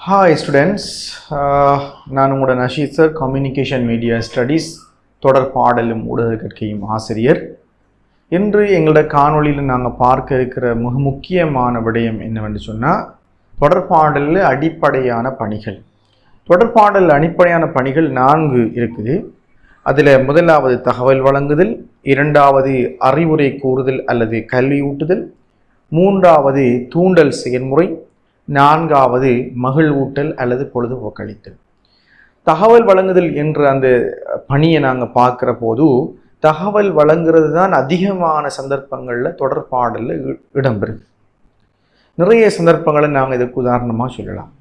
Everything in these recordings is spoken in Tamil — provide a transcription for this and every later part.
ஹாய் ஸ்டூடெண்ட்ஸ் uh, நான் உங்களோட Nasheed sir communication media studies தொடர் பாடலும் ஊடக கற்கையும் ஆசிரியர். இன்று எங்களோட காணொலியில் நாங்கள் பார்க்க இருக்கிற மிக முக்கியமான விடயம் என்னவென்று சொன்னால் தொடர்பாடலில் அடிப்படையான பணிகள். தொடர்பாடல் அடிப்படையான பணிகள் நான்கு இருக்குது. அதில் முதலாவது தகவல் வழங்குதல் இரண்டாவது அறிவுரை கூறுதல் அல்லது கல்வி ஊட்டுதல் மூன்றாவது தூண்டல் செயல்முறை நான்காவது மகிழ்வூட்டல் அல்லது பொழுதுபோக்களித்தல். தகவல் வழங்குதல் என்ற அந்த பணியை நாங்கள் பார்க்குற போது தகவல் வழங்குறது தான் அதிகமான சந்தர்ப்பங்களில் தொடர்பாடலில் இ- இடம்பெறுது. நிறைய சந்தர்ப்பங்களை நாங்கள் இதுக்கு உதாரணமாக சொல்லலாம்.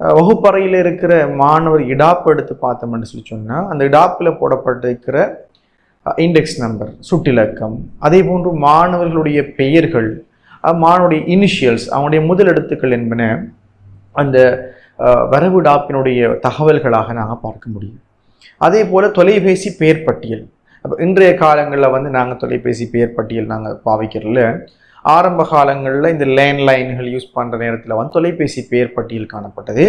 வகுப்பறையில் இருக்கிற மாணவர் இடாப்பு எடுத்து பார்த்தோம்னு சொல்லி சொன்னால் அந்த இடாப்பில் போடப்பட்டிருக்கிற இண்டெக்ஸ் நம்பர் சுட்டிலக்கம் அதே போன்று மாணவர்களுடைய பெயர்கள் மானுடைய இனிஷியல்ஸ் அவனுடைய முதல் எழுத்துக்கள் என்பன அந்த வரவு டாப்பினுடைய தகவல்களாக நாங்கள் பார்க்க முடியும். அதே போல் தொலைபேசி பெயர் பட்டியல். அப்போ இன்றைய காலங்களில் வந்து நாங்கள் தொலைபேசி பெயர் பட்டியல் நாங்கள் பாவிக்கிறதுல ஆரம்ப காலங்களில் இந்த லேண்ட்லைன்கள் யூஸ் பண்ணுற நேரத்தில் வந்து தொலைபேசி பெயர் பட்டியல் காணப்பட்டது.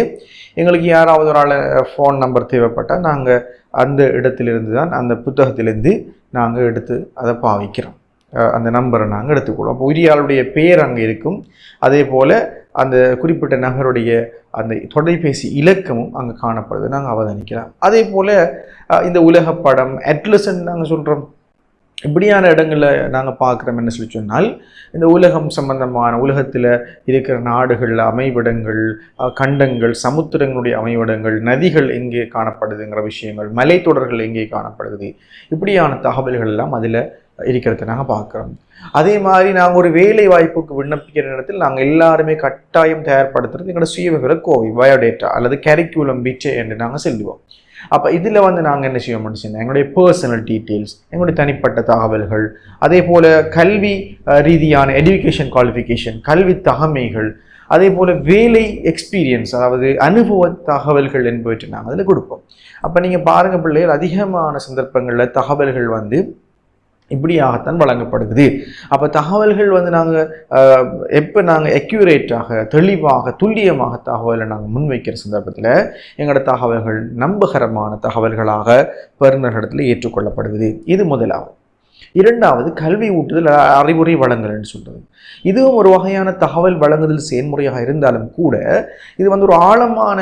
எங்களுக்கு யாராவது ஒரு ஆள் ஃபோன் நம்பர் தேவைப்பட்டால் நாங்கள் அந்த இடத்திலிருந்து தான் அந்த புத்தகத்திலிருந்து நாங்கள் எடுத்து அதை பாவிக்கிறோம். அந்த நம்பரை நாங்கள் எடுத்துக்கொள்வோம். அப்போ உரியாளுடைய பேர் பெயர் அங்கே இருக்கும். அதே போல் அந்த குறிப்பிட்ட நகருடைய அந்த தொலைபேசி இலக்கமும் அங்கே காணப்படுது. நாங்கள் அவதானிக்கலாம். அதே போல் இந்த உலக படம் அட்லசன் நாங்கள் சொல்கிறோம் இப்படியான இடங்களில் நாங்கள் பார்க்குறோம் என்ன சொல்லி சொன்னால் இந்த உலகம் சம்பந்தமான உலகத்தில் இருக்கிற நாடுகள் அமைவிடங்கள் கண்டங்கள் சமுத்திரங்களுடைய அமைவிடங்கள் நதிகள் எங்கே காணப்படுதுங்கிற விஷயங்கள் மலைத்தொடர்கள் எங்கே காணப்படுது இப்படியான தகவல்கள் எல்லாம் அதில் இருக்கிறத நாங்கள் பார்க்குறோம். அதே மாதிரி நாங்கள் ஒரு வேலை வாய்ப்புக்கு விண்ணப்பிக்கிற நேரத்தில் நாங்கள் எல்லாருமே கட்டாயம் தயார்படுத்துறது எங்களோட சுயவிவர கோவை பயோடேட்டா அல்லது கரிக்குலம் பிச்சை என்று நாங்கள் செல்லுவோம். அப்போ இதில் வந்து நாங்கள் என்ன செய்ய முடிச்சுன்னா எங்களுடைய பர்சனல் டீட்டெயில்ஸ் எங்களுடைய தனிப்பட்ட தகவல்கள் அதே போல் கல்வி ரீதியான எஜுகேஷன் குவாலிஃபிகேஷன் கல்வி தகமைகள் அதே போல் வேலை எக்ஸ்பீரியன்ஸ் அதாவது அனுபவ தகவல்கள் என்பவற்றை நாங்கள் அதில் கொடுப்போம். அப்போ நீங்கள் பாருங்கள் பிள்ளைகள் அதிகமான சந்தர்ப்பங்களில் தகவல்கள் வந்து இப்படியாகத்தான் வழங்கப்படுகிறது. அப்போ தகவல்கள் வந்து நாங்கள் எப்போ நாங்கள் எக்யூரேட்டாக தெளிவாக துல்லியமாக தகவலை நாங்கள் முன்வைக்கிற சந்தர்ப்பத்தில் எங்களோட தகவல்கள் நம்பகரமான தகவல்களாக பெறுநர்களிடத்தில் ஏற்றுக்கொள்ளப்படுகிறது. இது முதலாவது. இரண்டாவது கல்வி ஊட்டுதல் அறிவுரை வழங்கல்னு சொல்கிறது இதுவும் ஒரு வகையான தகவல் வழங்குதல் செயல்முறையாக இருந்தாலும் கூட இது வந்து ஒரு ஆழமான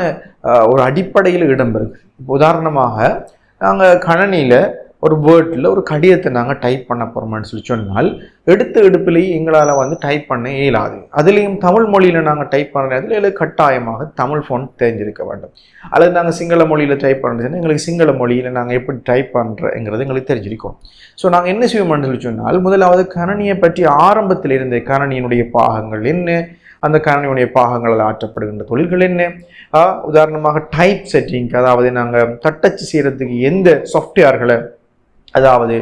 ஒரு அடிப்படையில் இடம்பெறுது உதாரணமாக நாங்கள் கணனியில் ஒரு வேர்டில் ஒரு கடிதத்தை நாங்கள் டைப் பண்ண போகிறோம்னு சொல்லி சொன்னால் எடுத்த எடுப்பிலேயே எங்களால் வந்து டைப் பண்ண இயலாது. அதுலேயும் தமிழ் மொழியில் நாங்கள் டைப் பண்ணுற நேரத்தில் கட்டாயமாக தமிழ் ஃபோன் தெரிஞ்சிருக்க வேண்டும். அல்லது நாங்கள் சிங்கள மொழியில் டைப் பண்ணுறதுன்னா எங்களுக்கு சிங்கள மொழியில் நாங்கள் எப்படி டைப் பண்ணுறங்கிறது எங்களுக்கு தெரிஞ்சிருக்கும். ஸோ நாங்கள் என்ன செய்வோம்னு சொல்லி சொன்னால் முதலாவது கணனியை பற்றி ஆரம்பத்தில் இருந்த கணனியினுடைய பாகங்கள் என்ன அந்த கணனியுடைய பாகங்களால் ஆற்றப்படுகின்ற தொழில்கள் என்ன? உதாரணமாக டைப் செட்டிங் அதாவது நாங்கள் தட்டச்சு செய்கிறதுக்கு எந்த சாஃப்ட்வேர்களை அதாவது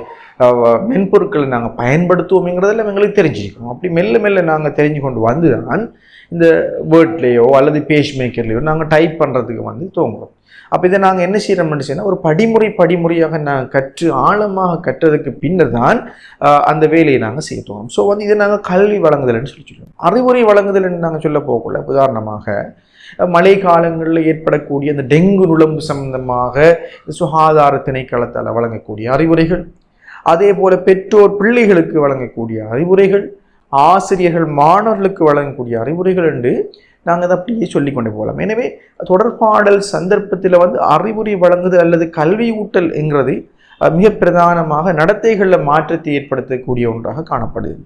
மென்பொருட்களை நாங்கள் பயன்படுத்துவோம்ங்கிறதெல்லாம் எங்களுக்கு தெரிஞ்சுக்கணும் அப்படி மெல்ல மெல்ல நாங்கள் தெரிஞ்சு கொண்டு வந்து தான் இந்த வேர்ட்லேயோ அல்லது பேஜ் மேக்கர்லேயோ நாங்கள் டைப் பண்ணுறதுக்கு வந்து தோங்குறோம் அப்போ இதை நாங்கள் என்ன செய்கிறோம்னு சொன்னால் ஒரு படிமுறை படிமுறையாக நாங்கள் கற்று ஆழமாக கற்றதுக்கு பின்னர் தான் அந்த வேலையை நாங்கள் செய்தோம் ஸோ வந்து இதை நாங்கள் கல்வி வழங்குதல்னு சொல்லி சொல்லுவோம். அறிவுரை வழங்குதல்னு நாங்கள் சொல்ல போகல உதாரணமாக மழை காலங்களில் ஏற்படக்கூடிய அந்த டெங்கு நுழம்பு சம்பந்தமாக சுகாதார திணைக்களத்தால் வழங்கக்கூடிய அறிவுரைகள் அதே போல பெற்றோர் பிள்ளைகளுக்கு வழங்கக்கூடிய அறிவுரைகள் ஆசிரியர்கள் மாணவர்களுக்கு வழங்கக்கூடிய அறிவுரைகள் என்று நாங்கள் அதை அப்படியே சொல்லி கொண்டு போகலாம். எனவே தொடர்பாடல் சந்தர்ப்பத்தில் வந்து அறிவுரை வழங்குதல் அல்லது கல்வி ஊட்டல் என்கிறது மிக பிரதானமாக நடத்தைகளில் மாற்றத்தை ஏற்படுத்தக்கூடிய ஒன்றாக காணப்படுகிறது.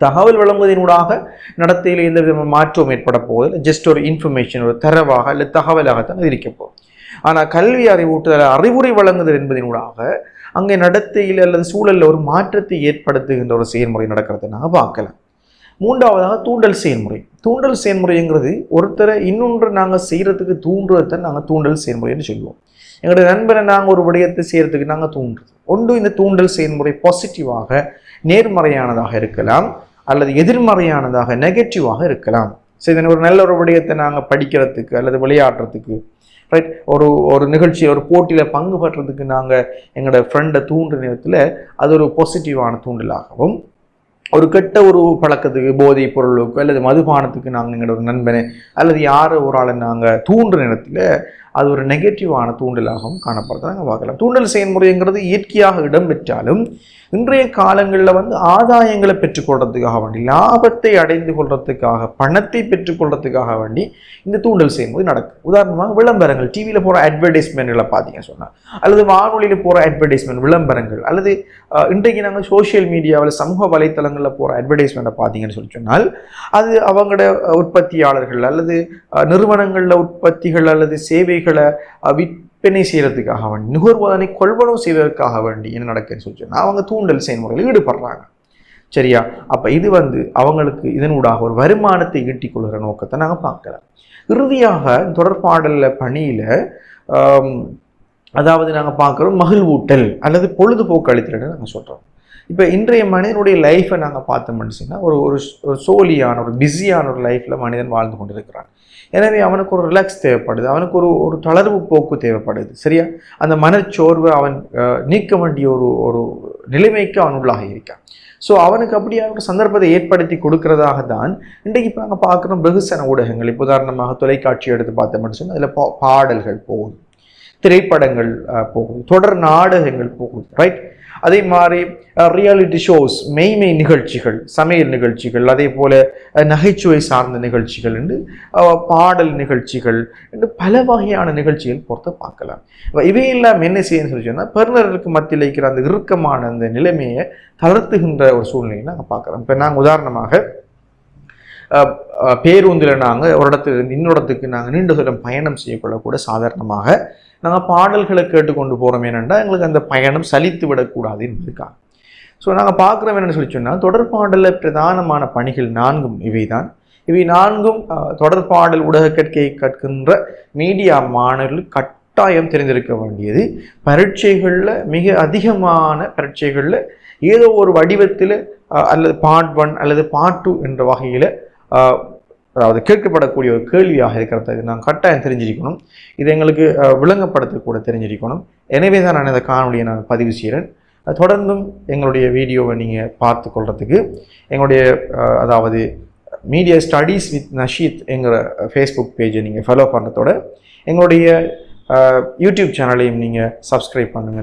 தகவல் வழங்குவதனூடாக நடத்தையில் எந்த விதமான மாற்றம் ஏற்பட போவதில் ஜஸ்ட் ஒரு இன்ஃபர்மேஷன் ஒரு தரவாக அல்லது தகவலாகத்தான் அது இருக்க போகும் ஆனால் கல்வி அறிவூட்டுதல் அறிவுரை வழங்குதல் என்பதனூடாக அங்கே நடத்தையில் அல்லது சூழலில் ஒரு மாற்றத்தை ஏற்படுத்துகின்ற ஒரு செயல்முறை நடக்கிறதை நாங்கள் பார்க்கலாம் மூன்றாவதாக தூண்டல் செயல்முறை. தூண்டல் செயல்முறைங்கிறது ஒருத்தரை இன்னொன்று நாங்கள் செய்கிறதுக்கு தூண்டுறதை நாங்கள் தூண்டல் செயல்முறைன்னு சொல்லுவோம். எங்களுடைய நண்பரை நாங்கள் ஒரு விடயத்தை செய்கிறதுக்கு நாங்கள் தூண்டுறது. ஒன்று இந்த தூண்டல் செயல்முறை பாசிட்டிவாக நேர்மறையானதாக இருக்கலாம் அல்லது எதிர்மறையானதாக நெகட்டிவாக இருக்கலாம். சரி இதனை ஒரு நல்ல ஒரு விடயத்தை நாங்கள் படிக்கிறதுக்கு அல்லது விளையாடுறதுக்கு ரைட் ஒரு ஒரு நிகழ்ச்சி ஒரு போட்டியில் பங்கு பெற்றதுக்கு நாங்கள் எங்களோட ஃப்ரெண்டை தூண்டுற நேரத்தில் அது ஒரு பாசிட்டிவான தூண்டலாகவும் ஒரு கெட்ட ஒரு பழக்கத்துக்கு போதைப் பொருளுக்கு அல்லது மதுபானத்துக்கு நாங்கள் எங்களோட ஒரு நண்பனை அல்லது யார் ஒரு ஆளை நாங்கள் தூண்டுற நேரத்தில் அது ஒரு நெகட்டிவான தூண்டலாகவும் காணப்படுறதை நாங்கள் பார்க்கலாம். தூண்டல் செயல்முறைங்கிறது இயற்கையாக இடம்பெற்றாலும் இன்றைய காலங்களில் வந்து ஆதாயங்களை பெற்றுக்கொள்றதுக்காக வேண்டி லாபத்தை அடைந்து கொள்றதுக்காக பணத்தை பெற்றுக்கொள்றதுக்காக வேண்டி இந்த தூண்டல் செயல்முறை நடக்கும் உதாரணமாக விளம்பரங்கள் டிவியில் போகிற அட்வர்டைஸ்மெண்ட்களை பார்த்தீங்க சொன்னால் அல்லது வானொலியில் போகிற அட்வர்டைஸ்மெண்ட் விளம்பரங்கள் அல்லது இன்றைக்கு நாங்கள் சோஷியல் மீடியாவில் சமூக வலைத்தளங்களில் போகிற அட்வர்டைஸ்மெண்ட்டை பார்த்தீங்கன்னு சொல்லி சொன்னால் அது அவங்களோட உற்பத்தியாளர்கள் அல்லது நிறுவனங்களில் உற்பத்திகள் அல்லது சேவைகள் அஹ், விற்பனை செய்கிறதுக்காக வேண்டி நுகர்வோதனை கொள்வனவு செய்வதற்காக வேண்டி என்ன நடக்குதுன்னு சொல்லி சொன்னால் அவங்க தூண்டல் செயல்முறையில் ஈடுபடுறாங்க. சரியா? அப்போ இது வந்து அவங்களுக்கு இதனூடாக ஒரு வருமானத்தை ஈட்டிக் கொள்கிற நோக்கத்தை நாங்கள் பார்க்கலாம் இறுதியாக தொடர்பாடலில் பணியில் அதாவது நாங்கள் பார்க்குறோம் மகிழ்வூட்டல் அல்லது பொழுதுபோக்கு அளித்தல் நாங்கள் சொல்கிறோம் இப்போ இன்றைய மனிதனுடைய லைஃப்பை நாங்கள் பார்த்தோம்னு சொன்னால் ஒரு ஒரு சோலியான ஒரு பிஸியான ஒரு லைஃப்பில் மனிதன் வாழ்ந்து கொண்டிருக்கிறான். எனவே அவனுக்கு ஒரு ரிலாக்ஸ் தேவைப்படுது அவனுக்கு ஒரு ஒரு தளர்வு போக்கு தேவைப்படுது சரியா? அந்த மனச்சோர்வை அவன் நீக்க வேண்டிய ஒரு ஒரு நிலைமைக்கு அவன் உள்ளாக இருக்கான். ஸோ அவனுக்கு அப்படியே ஒரு சந்தர்ப்பத்தை ஏற்படுத்தி கொடுக்கறதாக தான் இன்றைக்கு இப்போ நாங்கள் பார்க்குறோம் வெகுசன ஊடகங்கள். இப்போ உதாரணமாக தொலைக்காட்சி எடுத்து பார்த்தோம்னு சொன்னால் அதில் பா பாடல்கள் போகுது திரைப்படங்கள் போகும் போகுது தொடர் நாடகங்கள் போகுது ரைட் அதே மாதிரி ரியாலிட்டி ஷோஸ் மெய்மை நிகழ்ச்சிகள் சமையல் நிகழ்ச்சிகள் அதே போல் நகைச்சுவை சார்ந்த நிகழ்ச்சிகள் என்று பாடல் நிகழ்ச்சிகள் என்று பல வகையான நிகழ்ச்சிகள் பொறுத்த பார்க்கலாம். இவை இவையெல்லாம் என்ன செய்யணும்னு சொல்லி சொன்னால் பெருநருக்கு மத்தியில் இருக்கிற அந்த இறுக்கமான அந்த நிலைமையை தளர்த்துகின்ற ஒரு சூழ்நிலையை நாங்கள் பார்க்குறோம். இப்போ நாங்கள் உதாரணமாக பேருந்தில் நாங்கள் ஒரு இடத்துல இருந்து இன்னொரு இடத்துக்கு நாங்கள் நீண்ட தூரம் பயணம் செய்யக்கொள்ளக்கூட சாதாரணமாக நாங்கள் பாடல்களை கேட்டுக்கொண்டு போகிறோம் ஏனென்றால் எங்களுக்கு அந்த பயணம் சலித்து விடக்கூடாது என்பதுக்காக ஸோ நாங்கள் பார்க்குறோம் என்னென்னு சொல்லி சொன்னால் தொடர்பாடலில் பிரதானமான பணிகள் நான்கும் இவை தான் இவை நான்கும் தொடர்பாடல் ஊடக கற்கையை கற்கின்ற மீடியா மாணவர்கள் கட்டாயம் தெரிந்திருக்க வேண்டியது. பரீட்சைகளில் மிக அதிகமான பரீட்சைகளில் ஏதோ ஒரு வடிவத்தில் அல்லது பார்ட் ஒன் அல்லது பார்ட் டூ என்ற வகையில் அதாவது கேட்கப்படக்கூடிய ஒரு கேள்வியாக இருக்கிறத. இது நான் கட்டாயம் தெரிஞ்சிருக்கணும். இது எங்களுக்கு அஹ், விளங்கப்படுத்தக்கூட தெரிஞ்சிருக்கணும். எனவே தான் நான் இந்த காணொலியை நான் பதிவு செய்கிறேன். தொடர்ந்தும் எங்களுடைய வீடியோவை நீங்கள் பார்த்து கொள்றதுக்கு எங்களுடைய அதாவது மீடியா ஸ்டடீஸ் வித் நஷீத் எங்கிற ஃபேஸ்புக் பேஜை நீங்கள் ஃபாலோ பண்ணுறதோட எங்களுடைய யூடியூப் சேனலையும் நீங்கள் சப்ஸ்கிரைப் பண்ணுங்கள்